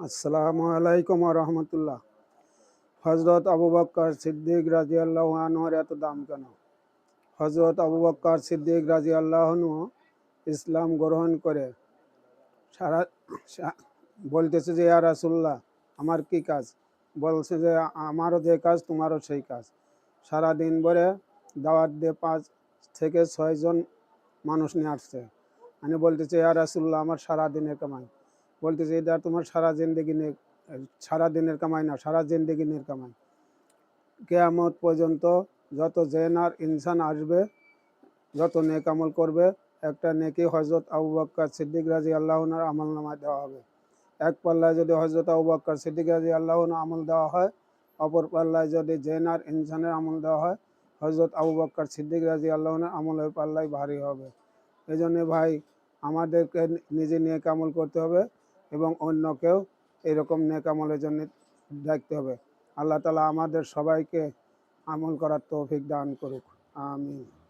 আসসালামু আলাইকুম রহমতুল্লাহ। হজরত আবু বক্কর সিদ্দিক রাজি আল্লাহ এত দাম কেন? হজরত আবু বক্কর সিদ্দিক রাজি আল্লাহনু ইসলাম গ্রহণ করে সারা বলতেছে যে, ইয়া রাসুল্লাহ আমার কি কাজ? বলছে যে, আমারও যে কাজ, তোমারও সেই কাজ। সারা দিন ভরে দাওয়াত দিয়ে পাঁচ থেকে ছয়জন মানুষ নিয়ে আসছে। আমি বলতেছে, ইয়া রাসুল্লাহ আমার সারা দিনের কামাই। বলতেছে, এটা তোমার সারা জিন্দগি নে সারা দিনের কামাই না, সারা জিন্দগিনের কামাই। কেয়ামত পর্যন্ত যত জেন আর ইনসান আসবে, যত নেক আমল করবে, একটা নেকি হজরত আবু বক্কর সিদ্দিক রাজি আল্লাহনার আমল নামায় দেওয়া হবে। এক পাল্লায় যদি হজরত আবু বক্কর সিদ্দিক রাজি আল্লাহন আমল দেওয়া হয়, অপর পাল্লায় যদি জেন আর ইনসানের আমল দেওয়া হয় হজরত আবু বক্কর সিদ্দিক রাজি আল্লাহনের আমলের পাল্লায় ভারী হবে। এই জন্যে ভাই, আমাদেরকে নিজে নিয়ে কামল করতে হবে। এবং অন্যকেও এরকম নেক আমলের জন্য দেখতে হবে। আল্লাহ তালা আমাদের সবাইকে আমল করার তৌফিক দান করুক। আমিন।